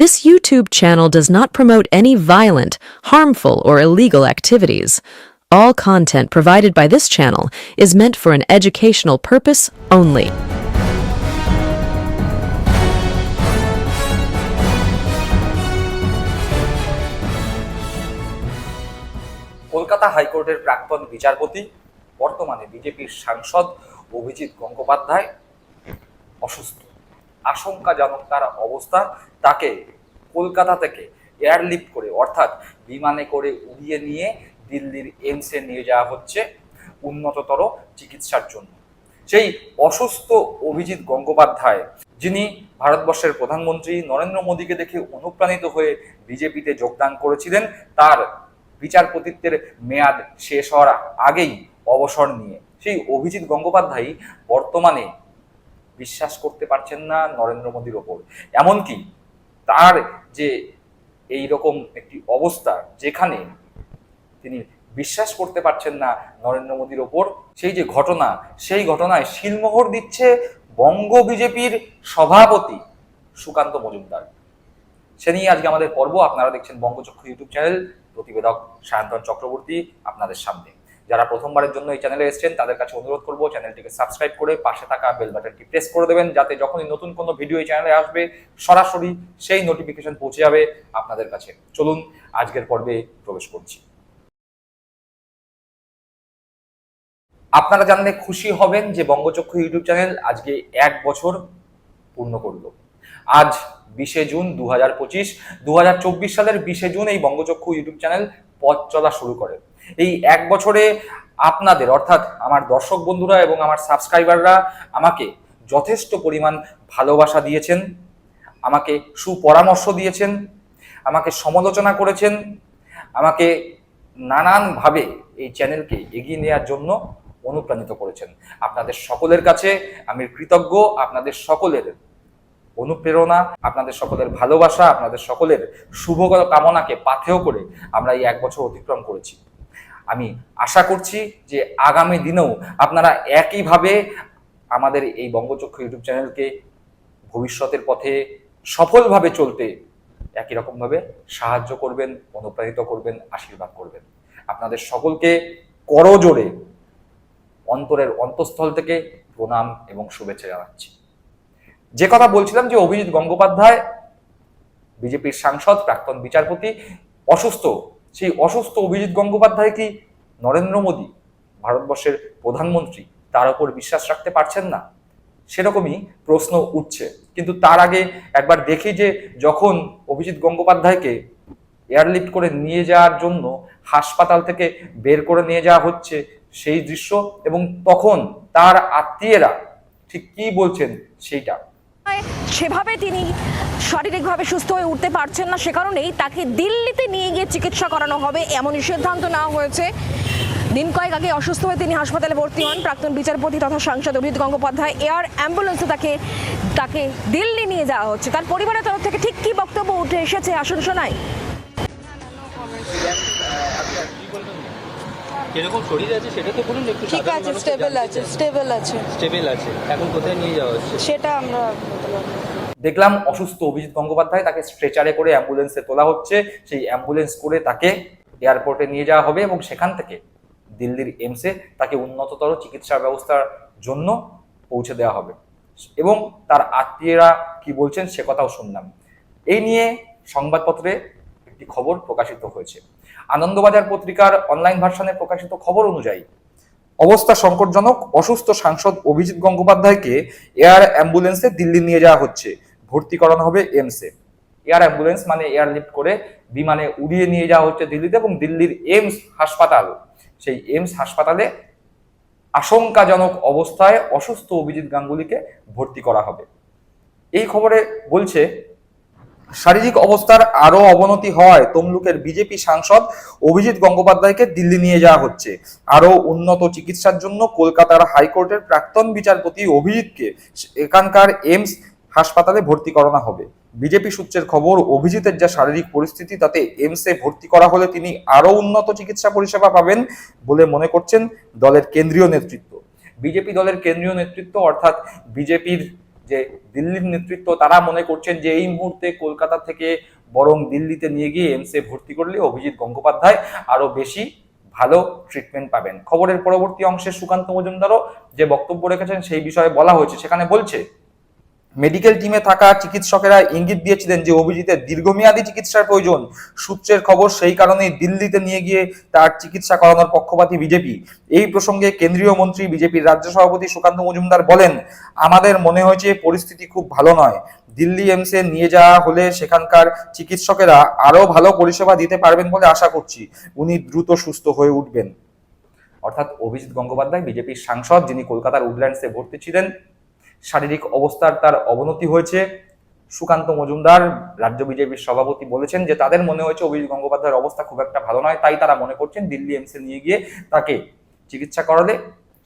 This YouTube channel does not promote any violent, harmful, or illegal activities. All content provided by this channel is meant for an educational purpose only. Kolkata হাইকোর্টের প্রাক্তন বিচারপতি বর্তমানে বিজেপির সাংসদ অভিজিৎ গঙ্গোপাধ্যায় অসুস্থ আশঙ্কাজনক তার অবস্থা, তাকে কলকাতা থেকে এয়ারলিফট করে, অর্থাৎ বিমানে করে উড়িয়ে নিয়ে দিল্লির এমসে নিয়ে যাওয়া হচ্ছে উন্নততর চিকিৎসার জন্য। সেই অসুস্থ অভিজিৎ গঙ্গোপাধ্যায়, যিনি ভারতবর্ষের প্রধানমন্ত্রী নরেন্দ্র মোদীকে দেখে অনুপ্রাণিত হয়ে বিজেপিতে যোগদান করেছিলেন, তার বিচারপতিত্বের মেয়াদ শেষ হওয়ার আগেই অবসর নিয়ে। সেই অভিজিৎ গঙ্গোপাধ্যায় বর্তমানে বিশ্বাস করতে পারছেন না নরেন্দ্র মোদীর ওপর। এমনকি তার যে এই রকম একটি অবস্থা যেখানে তিনি বিশ্বাস করতে পারছেন না নরেন্দ্র মোদীর ওপর, সেই যে ঘটনা, সেই ঘটনায় শিলমোহর দিচ্ছে বঙ্গ বিজেপির সভাপতি সুকান্ত মজুমদার। সে নিয়ে আজকে আমাদের পর্ব, আপনারা দেখছেন বঙ্গচক্ষু ইউটিউব চ্যানেল। প্রতিবেদক সায়ন্তন চক্রবর্তী আপনাদের সামনে। যারা প্রথমবারের জন্য এই চ্যানেলে এসেছেন, তাদের কাছে অনুরোধ করব চ্যানেলটিকে সাবস্ক্রাইব করে পাশে থাকা বেল বাটনটি প্রেস করে দেবেন, যাতে যখনই নতুন কোনো ভিডিও এই চ্যানেলে আসবে, সরাসরি সেই নোটিফিকেশন পৌঁছে যাবে আপনাদের কাছে। চলুন, আজকের পর্বে প্রবেশ করছি। আপনারা জানলে খুশি হবেন যে বঙ্গচক্ষু ইউটিউব চ্যানেল আজকে এক বছর পূর্ণ করল। আজ বিশে জুন দু হাজার পঁচিশ দু সালের বিশে জুন এই বঙ্গচক্ষু ইউটিউব চ্যানেল পথ চলা শুরু করে। এই এক বছরে আপনাদের, অর্থাৎ আমার দর্শক বন্ধুরা এবং আমার সাবস্ক্রাইবাররা আমাকে যথেষ্ট পরিমাণ ভালোবাসা দিয়েছেন, আমাকে সুপরামর্শ দিয়েছেন, আমাকে সমালোচনা করেছেন, আমাকে নানানভাবে এই চ্যানেলকে এগিয়ে নেওয়ার জন্য অনুপ্রাণিত করেছেন। আপনাদের সকলের কাছে আমি কৃতজ্ঞ, আপনাদের সকলের অনুপ্রেরণা, আপনাদের সকলের ভালোবাসা, আপনাদের সকলের শুভ কামনাকে পাথেয় করে আমরা এই এক বছর অতিক্রম করেছি। আমি আশা করছি যে আগামী দিনেও আপনারা একইভাবে আমাদের এই বঙ্গচক্ষু ইউটিউব চ্যানেলকে ভবিষ্যতের পথে সফলভাবে চলতে একই রকমভাবে সাহায্য করবেন, অনুপ্রাণিত করবেন, আশীর্বাদ করবেন। আপনাদের সকলকে করজোড়ে অন্তরের অন্তঃস্থল থেকে প্রণাম এবং শুভেচ্ছা জানাচ্ছি। যে কথা বলছিলাম যে অভিজিৎ গঙ্গোপাধ্যায়, বিজেপির সাংসদ, প্রাক্তন বিচারপতি, অসুস্থ। সেই অসুস্থ অভিজিৎ গঙ্গোপাধ্যায় কি নরেন্দ্র মোদী, ভারতবর্ষের প্রধানমন্ত্রী, তার উপর বিশ্বাস রাখতে পারছেন না? সেরকমই প্রশ্ন উঠছে। কিন্তু তার আগে একবার দেখি যে, যখন অভিজিৎ গঙ্গোপাধ্যায়কে এয়ারলিফট করে নিয়ে যাওয়ার জন্য হাসপাতাল থেকে বের করে নিয়ে যাওয়া হচ্ছে সেই দৃশ্য এবং তখন তার আত্মীয়রা ঠিক কি বলছেন সেইটা? সেভাবে তিনি শারীরিকভাবে সুস্থ হয়ে উঠতে পারছেন না, সে কারণেই তাকে দিল্লিতে নিয়ে গিয়ে চিকিৎসা করানো হবে এমনই সিদ্ধান্ত নেওয়া হয়েছে। দিন কয়েক আগে অসুস্থ হয়ে তিনি হাসপাতালে ভর্তি হন। প্রাক্তন বিচারপতি তথা সাংসদ অভিজিৎ গঙ্গোপাধ্যায় এয়ার অ্যাম্বুলেন্সে তাকে তাকে দিল্লি নিয়ে যাওয়া হচ্ছে। তার পরিবারের তরফ থেকে ঠিক কী বক্তব্য উঠে এসেছে আসুন শোনায় কীরকম শরীর আছে সেটা তো বলুন একটু ঠিক আছে স্টেবল আছে স্টেবল আছে। স্টেবল আছে এখন কোথায় নিয়ে যাওয়া হচ্ছে? সেটা আমরা। দেখলাম অসুস্থ অভিজিৎ গঙ্গোপাধ্যায় তাকে স্ট্রেচারে করে অ্যাম্বুলেন্সে তোলা হচ্ছে। সেই অ্যাম্বুলেন্স করে তাকে এয়ারপোর্টে নিয়ে যাওয়া হবে এবং সেখান থেকে দিল্লির এইমসে তাকে উন্নততর চিকিৎসা ব্যবস্থার জন্য পৌঁছে দেওয়া হবে। এবং তার আত্মীয়রা কি বলছেন সে কথাও শুনলাম। এই নিয়ে সংবাদপত্রে একটি খবর প্রকাশিত হয়েছে। আনন্দবাজার পত্রিকার অনলাইন ভার্সনে প্রকাশিত খবর অনুযায়ী, অবস্থা সংকটজনক, অসুস্থ সাংসদ অভিজিৎ গঙ্গোপাধ্যায়কে এয়ার অ্যাম্বুলেন্সে দিল্লি নিয়ে যাওয়া হচ্ছে। ভর্তি করানো হবে এমসে। এয়ার অ্যাম্বুলেন্স মানে এয়ারলিফট করে বিমানে উড়িয়ে নিয়ে যাওয়া হচ্ছে দিল্লিতে এবং দিল্লির এমস হাসপাতাল। সেই এমস হাসপাতালে আশঙ্কাজনক অবস্থায় অসুস্থ অভিজিৎ গাঙ্গুলিকে ভর্তি করা হবে। এই খবরে বলছে শারীরিক অবস্থার আরও অবনতি হওয়ায় তমলুকের বিজেপি সাংসদ অভিজিৎ গঙ্গোপাধ্যায়কে দিল্লি নিয়ে যাওয়া হচ্ছে। আরও উন্নত চিকিৎসার জন্য কলকাতার হাইকোর্টের প্রাক্তন বিচারপতি অভিজিৎকে এখানকার এমস হাসপাতালে ভর্তি করানো হবে। বিজেপি সূত্রের খবর, অভিজিতের যা শারীরিক পরিস্থিতি, তাতে এইমসে ভর্তি করা হলে তিনি আরও উন্নত চিকিৎসা পরিষেবা পাবেন বলে মনে করছেন দলের কেন্দ্রীয় নেতৃত্ব। বিজেপি দলের কেন্দ্রীয় নেতৃত্ব, অর্থাৎ বিজেপির যে দিল্লির নেতৃত্ব, তারা মনে করছেন যে এই মুহূর্তে কলকাতা থেকে বরং দিল্লিতে নিয়ে গিয়ে এমসে ভর্তি করলে অভিজিৎ গঙ্গোপাধ্যায় আরও বেশি ভালো ট্রিটমেন্ট পাবেন। খবরের পরবর্তী অংশে সুকান্ত মজুমদারও যে বক্তব্য রেখেছেন, সেই বিষয়ে বলা হয়েছে। সেখানে বলছে মেডিকেল টিমে থাকা চিকিৎসকেরা ইঙ্গিত দিয়েছিলেন যে অভিজিতের দীর্ঘমেয়াদী চিকিৎসার প্রয়োজন। সূত্রের খবর সেই কারণেই দিল্লিতে নিয়ে গিয়ে তার চিকিৎসা করানোর পক্ষপাতী বিজেপি। এই প্রসঙ্গে কেন্দ্রীয় মন্ত্রী, বিজেপির রাজ্য সভাপতি সুকান্ত মজুমদার বলেন, আমাদের মনে হয়েছে পরিস্থিতি খুব ভালো নয়। দিল্লি এমসে নিয়ে যাওয়া হলে সেখানকার চিকিৎসকেরা আরও ভালো পরিষেবা দিতে পারবেন বলে আশা করছি। উনি দ্রুত সুস্থ হয়ে উঠবেন। অর্থাৎ অভিজিৎ গঙ্গোপাধ্যায়, বিজেপির সাংসদ, যিনি কলকাতার উডল্যান্ডসে ভর্তি ছিলেন শারীরিক অবস্থার তার অবনতি হয়েছে। সুকান্ত মজুমদার, রাজ্য বিজেপির সভাপতি বলেছেন যে তাদের মনে হয়েছে অভিজিৎ গঙ্গোপাধ্যায়ের অবস্থা খুব একটা ভালো নয়, তাই তারা মনে করছেন দিল্লি এমসে নিয়ে গিয়ে তাকে চিকিৎসা করালে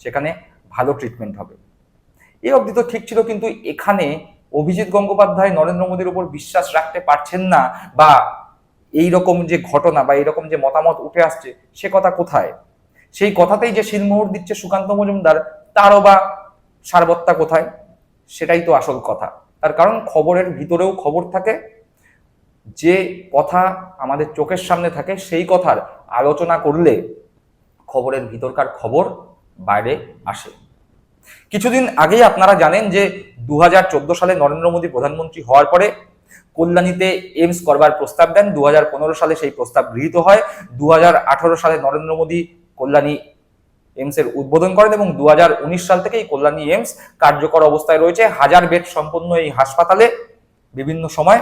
সেখানে ভালো ট্রিটমেন্ট হবে। এই অবধি তো ঠিক ছিল, কিন্তু এখানে অভিজিৎ গঙ্গোপাধ্যায় নরেন্দ্র মোদীর উপর বিশ্বাস রাখতে পারছেন না বা এই রকম যে ঘটনা বা এইরকম যে মতামত উঠে আসছে, সে কথা কোথায়? সেই কথাতেই যে শিলমোহর দিচ্ছে সুকান্ত মজুমদার, তারও বা সারবত্তা কোথায়? সেটাই তো আসল কথা। তার কারণ খবরের ভিতরেও খবর থাকে, যে কথা আমাদের চোখের সামনে থাকে সেই কথার আলোচনা করলে খবরের ভিতরকার খবর বাইরে আসে। কিছুদিন আগেই আপনারা জানেন যে দু হাজার চোদ্দ সালে নরেন্দ্র মোদী প্রধানমন্ত্রী হওয়ার পরে কল্যাণীতে এইমস করবার প্রস্তাব দেন। দু হাজার পনেরো সালে সেই প্রস্তাব গৃহীত হয়। দু হাজার আঠারো সালে নরেন্দ্র মোদী কল্যাণী এইমস এর উদ্বোধন করেন এবং দু হাজার উনিশ সাল থেকে এই কল্যাণী এমস কার্যকর অবস্থায় রয়েছে। হাজার বেড সম্পন্ন এই হাসপাতালে বিভিন্ন সময়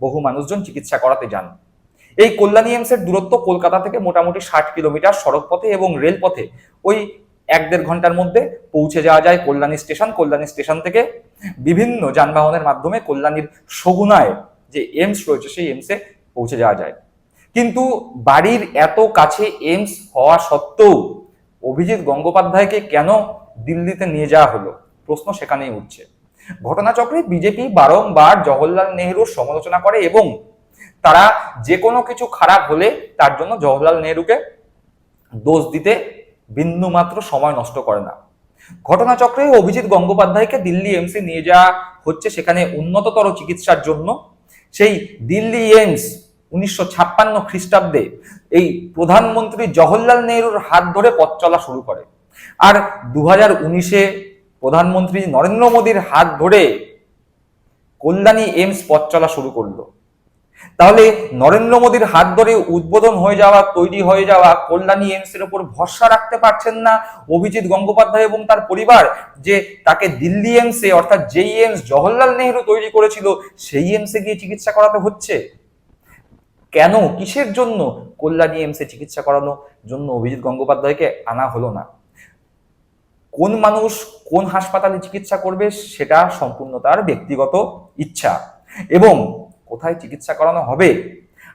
বহু মানুষজন চিকিৎসা করাতে যান। এই কল্যাণী এইমস এর দূরত্ব কলকাতা থেকে মোটামুটি ষাট কিলোমিটার সড়ক পথে এবং রেল পথে ওই এক দেড় ঘণ্টার মধ্যে পৌঁছে যাওয়া যায় কল্যাণী স্টেশন। কল্যাণী স্টেশন থেকে বিভিন্ন যানবাহনের মাধ্যমে কল্যাণীর সগুনায় যে এমস রয়েছে, সেই এইমসে পৌঁছে যাওয়া যায়। কিন্তু বাড়ির এত কাছে এমস হওয়া সত্ত্বেও অভিজিৎ গঙ্গোপাধ্যায়কে কেন দিল্লিতে নিয়ে যাওয়া হলো? প্রশ্ন সেখানেই উঠছে। ঘটনাচক্রে বিজেপি বারংবার জওহরলাল নেহরুর সমালোচনা করে এবং তারা যে কোনো কিছু খারাপ হলে তার জন্য জওহরলাল নেহরুকে দোষ দিতে বিন্দুমাত্র সময় নষ্ট করে না। ঘটনাচক্রে অভিজিৎ গঙ্গোপাধ্যায়কে দিল্লি এমসি নিয়ে যাওয়া হচ্ছে সেখানে উন্নততর চিকিৎসার জন্য। সেই দিল্লি এইমস উনিশশো ছাপ্পান্ন খ্রিস্টাব্দে এই প্রধানমন্ত্রী জওহরলাল নেহরুর হাত ধরে পথ চলা শুরু করে। আর দু হাজার উনিশে প্রধানমন্ত্রী নরেন্দ্র মোদীর হাত ধরে কল্যাণী এইমস পথ চলা শুরু করল। তাহলে নরেন্দ্র মোদীর হাত ধরে উদ্বোধন হয়ে যাওয়া, তৈরি হয়ে যাওয়া কল্যাণী এইমস এর উপর ভরসা রাখতে পারছেন না অভিজিৎ গঙ্গোপাধ্যায় এবং তার পরিবার যে তাকে দিল্লি এইমসে অর্থাৎ যেই এইমস জওহরলাল নেহরু তৈরি করেছিল, সেই এইমসে গিয়ে চিকিৎসা করাতে হচ্ছে। কেন, কিসের জন্য কল্যাণী এমসে চিকিৎসা করানোর জন্য অভিজিৎ গঙ্গোপাধ্যায়কে আনা হলো না? কোন মানুষ কোন হাসপাতালে চিকিৎসা করবে সেটা সম্পূর্ণ তার ব্যক্তিগত ইচ্ছা। এবং কোথায় চিকিৎসা করানো হবে?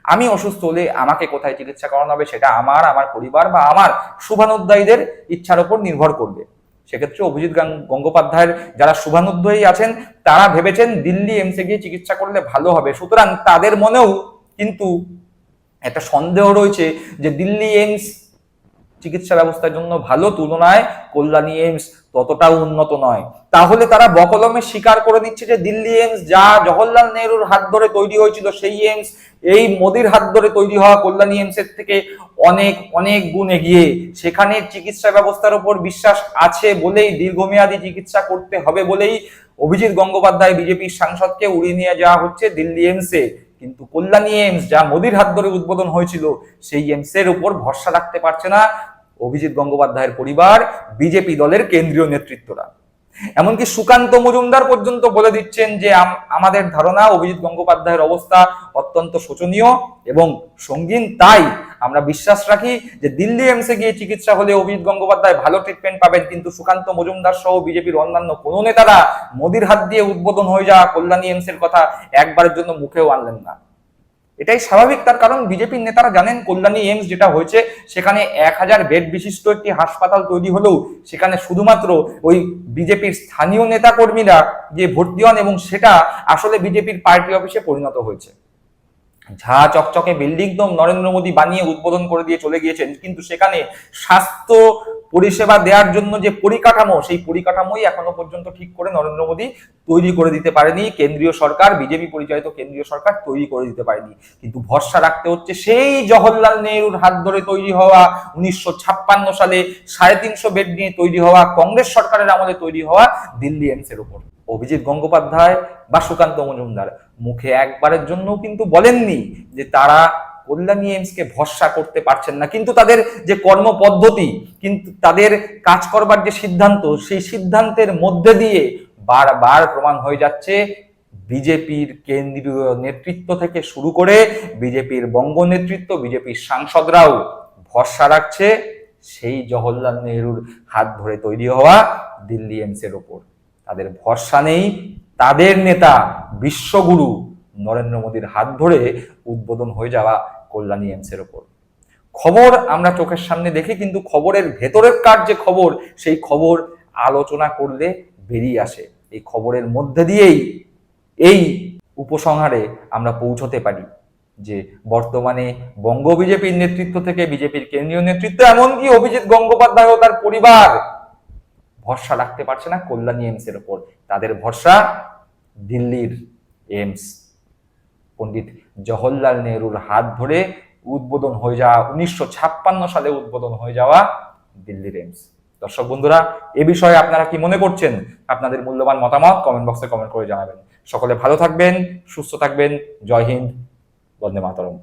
আমি অসুস্থ হলে আমাকে কোথায় চিকিৎসা করানো হবে সেটা আমার আমার পরিবার বা আমার শুভানুদ্দায়ীদের ইচ্ছার উপর নির্ভর করবে। সেক্ষেত্রে অভিজিৎ গঙ্গোপাধ্যায়ের যারা শুভানুদ্দয়ী আছেন, তারা ভেবেছেন দিল্লি এমসে গিয়ে চিকিৎসা করলে ভালো হবে। সুতরাং তাদের মনেও কিন্তু একটা সন্দেহ রয়েছে যে দিল্লি এইমস চিকিৎসা ব্যবস্থার জন্য ভালো তুলনায় কল্যাণী এইমস ততটাও উন্নত নয়। তাহলে তারা বকলমে স্বীকার করে নিচ্ছে যে দিল্লি এইমস যা জওহরলাল নেহরুর হাত ধরে তৈরি হয়েছিল, সেই এইমস, এই মোদির হাত ধরে তৈরি হওয়া কল্যাণী এইমসের থেকে অনেক অনেক গুণ এগিয়ে। সেখানে চিকিৎসা ব্যবস্থার উপর বিশ্বাস আছে বলেই দীর্ঘমেয়াদী চিকিৎসা করতে হবে বলেই অভিজিৎ গঙ্গোপাধ্যায় বিজেপির সাংসদকে উড়িয়ে নিয়ে যাওয়া হচ্ছে দিল্লি এইমসে। কিন্তু কল্যাণী এইমস যা মোদির হাত ধরে উদ্বোধন হয়েছিল, সেই এইমসের উপর ভরসা রাখতে পারছে না অভিজিৎ গঙ্গোপাধ্যায়ের পরিবার, বিজেপি দলের কেন্দ্রীয় নেতৃত্বরা। এমনকি সুকান্ত মজুমদার পর্যন্ত বলে দিচ্ছেন যে আমাদের ধারণা, অভিজিৎ গঙ্গোপাধ্যায়ের অবস্থা অত্যন্ত শোচনীয় এবং সঙ্গীন। তাই আমরা বিশ্বাস রাখি যে দিল্লি এমসে গিয়ে চিকিৎসা হলে অভিজিৎ গঙ্গোপাধ্যায় ভালো ট্রিটমেন্ট পাবেন। কিন্তু সুকান্ত মজুমদার সহ বিজেপির অন্যান্য কোনো নেতারা মোদির হাত দিয়ে উদ্বোধন হয়ে যাওয়া কল্যাণী এমসের কথা একবারের জন্য মুখেও আনলেন না। এটাই স্বাভাবিক। তার কারণ বিজেপির নেতারা জানেন, কল্যাণী এইমস যেটা হয়েছে, সেখানে এক হাজার বেড বিশিষ্ট একটি হাসপাতাল তৈরি হলেও সেখানে শুধুমাত্র ওই বিজেপির স্থানীয় নেতা কর্মীরা যে ভর্তি হন এবং সেটা আসলে বিজেপির পার্টি অফিসে পরিণত হয়েছে। ঝা চকচকে বিল্ডিং নরেন্দ্র মোদী বানিয়ে উদ্বোধন করে দিয়ে চলে গিয়েছেন, কিন্তু সেখানে স্বাস্থ্য পরিষেবা দেওয়ার জন্য যে পরিকাঠামো, সেই পরিকাঠামোই এখনও পর্যন্ত ঠিক করে নরেন্দ্র মোদী তৈরি করে দিতে পারেনি। কেন্দ্রীয় সরকার, বিজেপি পরিচালিত কেন্দ্রীয় সরকার তৈরি করে দিতে পারেনি। কিন্তু ভরসা রাখতে হচ্ছে সেই জওহরলাল নেহরুর হাত ধরে তৈরি হওয়া, উনিশশো ছাপ্পান্ন সালে সাড়ে তিনশো বেড নিয়ে তৈরি হওয়া, কংগ্রেস সরকারের আমলে তৈরি হওয়া দিল্লি এমস এর উপর অভিজিৎ গঙ্গোপাধ্যায় বা সুকান্ত মজুমদার, মুখে একবারের জন্য কিন্তু বলেননি যে তারা কল্যাণী এমসকে ভরসা করতে পারছেন না। কিন্তু তাদের যে কর্মপদ্ধতি, কিন্তু তাদের কাজ করবার যে সিদ্ধান্ত, সেই সিদ্ধান্তের মধ্যে দিয়ে বারবার প্রমাণ হয়ে যাচ্ছে। বিজেপির কেন্দ্রীয় নেতৃত্ব থেকে শুরু করে বিজেপির বঙ্গ নেতৃত্ব, বিজেপির সাংসদরাও ভরসা রাখছে। সেই জওহরলাল নেহরুর হাত ধরে তৈরি হওয়া দিল্লি এমসের ওপর। তাদের ভরসা নেই। তাদের নেতা বিশ্বগুরু নরেন্দ্র মোদীর হাত ধরে উদ্বোধন হয়ে যাওয়া কল্যাণী এমসের ওপর। খবর আমরা চোখের সামনে দেখি, কিন্তু খবরের ভেতরের কার যে খবর, সেই খবর আলোচনা করলে বেরিয়ে আসে। এই খবরের মধ্যে দিয়েই এই উপসংহারে আমরা পৌঁছতে পারি যে বর্তমানে বঙ্গ বিজেপির নেতৃত্ব থেকে বিজেপির কেন্দ্রীয় নেতৃত্ব, এমনকি অভিজিৎ গঙ্গোপাধ্যায় ও তার পরিবার ভরসা রাখতে পারছে না কল্যাণী এমসের ওপর। তাদের ভরসা দিল্লির এমস পণ্ডিত জওহরলাল নেহরুর হাত ধরে উদ্বোধন হয়ে যাওয়া, উনিশশো ছাপ্পান্ন সালে উদ্বোধন হয়ে যাওয়া দিল্লির রেমস দর্শক বন্ধুরা, এ বিষয়ে আপনারা কি মনে করছেন? আপনাদের মূল্যবান মতামত কমেন্ট বক্সে কমেন্ট করে জানাবেন। সকলে ভালো থাকবেন, সুস্থ থাকবেন। জয় হিন্দ, বন্দে মাতরম।